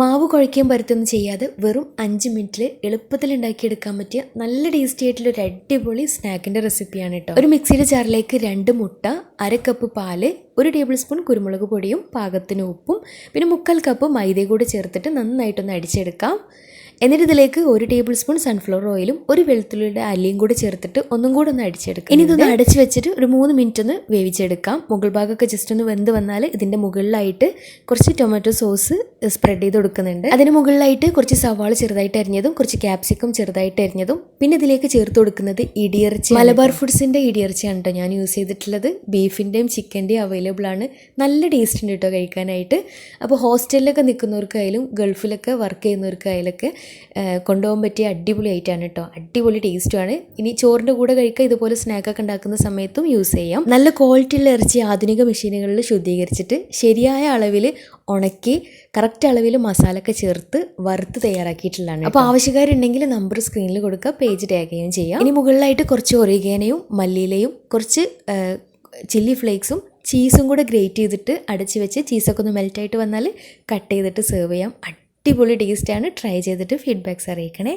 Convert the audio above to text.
മാവ് കുഴയ്ക്കാൻ പരത്തൊന്നും ചെയ്യാതെ വെറും അഞ്ച് മിനിറ്റിൽ എളുപ്പത്തിൽ ഉണ്ടാക്കിയെടുക്കാൻ പറ്റിയ നല്ല ടേസ്റ്റി ആയിട്ടുള്ള ഒരു അടിപൊളി സ്നാക്കിന്റെ റെസിപ്പിയാണ് കേട്ടോ ഒരു മിക്സിയുടെ ജാറിലേക്ക് രണ്ട് മുട്ട അര കപ്പ് പാൽ ഒരു ടേബിൾ സ്പൂൺ കുരുമുളക് പൊടിയും പാകത്തിന് ഉപ്പും പിന്നെ മുക്കാൽ കപ്പ് മൈദയും കൂടി ചേർത്തിട്ട് നന്നായിട്ടൊന്ന് അടിച്ചെടുക്കാം. എന്നിട്ട് ഇതിലേക്ക് ഒരു ടേബിൾ സ്പൂൺ സൺഫ്ലവർ ഓയിലും ഒരു വെളുത്തുള്ളിയുടെ അല്ലിയും കൂടി ചേർത്തിട്ട് ഒന്നും കൂടെ ഒന്ന് അടിച്ചെടുക്കാം. ഇനി ഇതൊന്ന് അടച്ച് വെച്ചിട്ട് ഒരു മൂന്ന് മിനിറ്റ് ഒന്ന് വേവിച്ചെടുക്കാം. മുകൾ ഭാഗമൊക്കെ ജസ്റ്റ് ഒന്ന് വെന്ത് വന്നാൽ ഇതിന്റെ മുകളിലായിട്ട് കുറച്ച് ടൊമാറ്റോ സോസ് സ്പ്രെഡ് ചെയ്ത് കൊടുക്കുന്നുണ്ട്. അതിന് മുകളിലായിട്ട് കുറച്ച് സവാള ചെറുതായിട്ട് അരിഞ്ഞതും കുറച്ച് ക്യാപ്സിക്കം ചെറുതായിട്ട് അരിഞ്ഞതും പിന്നെ ഇതിലേക്ക് ചേർത്ത് കൊടുക്കുന്നത് ഇടിയിറച്ചി മലബാർ ഫുഡ്സിന്റെ ഇടിയിറച്ചിയാണ് കേട്ടോ ഞാൻ യൂസ് ചെയ്തിട്ടുള്ളത്. ബീഫിന്റെയും ചിക്കന്റെയും അവൈലബിൾ ആണ്. നല്ല ടേസ്റ്റ് ഉണ്ട് കേട്ടോ കഴിക്കാനായിട്ട്. അപ്പോൾ ഹോസ്റ്റലിലൊക്കെ നിൽക്കുന്നവർക്കായാലും ഗൾഫിലൊക്കെ വർക്ക് ചെയ്യുന്നവർക്കായാലൊക്കെ കൊണ്ടുപോകാൻ പറ്റിയ അടിപൊളി ഐറ്റമാണ് കേട്ടോ അടിപൊളി ടേസ്റ്റുമാണ് ഇനി ചോറിന്റെ കൂടെ കഴിക്കുക ഇതുപോലെ സ്നാക്കൊക്കെ ഉണ്ടാക്കുന്ന സമയത്തും യൂസ് ചെയ്യാം. നല്ല ക്വാളിറ്റിയുള്ള ഇറച്ചി ആധുനിക മെഷീനുകളിൽ ശുദ്ധീകരിച്ചിട്ട് ശരിയായ അളവിൽ ഉണക്കി കറക്റ്റ് അളവിൽ മസാലയൊക്കെ ചേർത്ത് വറുത്ത് തയ്യാറാക്കിയിട്ടുള്ളതാണ് അപ്പോൾ ആവശ്യക്കാരുണ്ടെങ്കിൽ നമ്പർ സ്ക്രീനിൽ കൊടുക്കുക പേജ് ടാഗ് ചെയ്യുകയും ചെയ്യാം. ഇനി മുകളിലായിട്ട് കുറച്ച് ഒറിഗേനയും മല്ലിയിലയും കുറച്ച് ചില്ലി ഫ്ലേക്സും ചീസും കൂടെ ഗ്രേറ്റ് ചെയ്തിട്ട് അടച്ചു വെച്ച് ചീസൊക്കെ ഒന്ന് മെൽറ്റായിട്ട് വന്നാൽ കട്ട് ചെയ്തിട്ട് സെർവ് ചെയ്യാം. അടിപൊളി ടേസ്റ്റാണ് ട്രൈ ചെയ്തിട്ട് ഫീഡ്ബാക്ക്സ് അറിയിക്കണേ.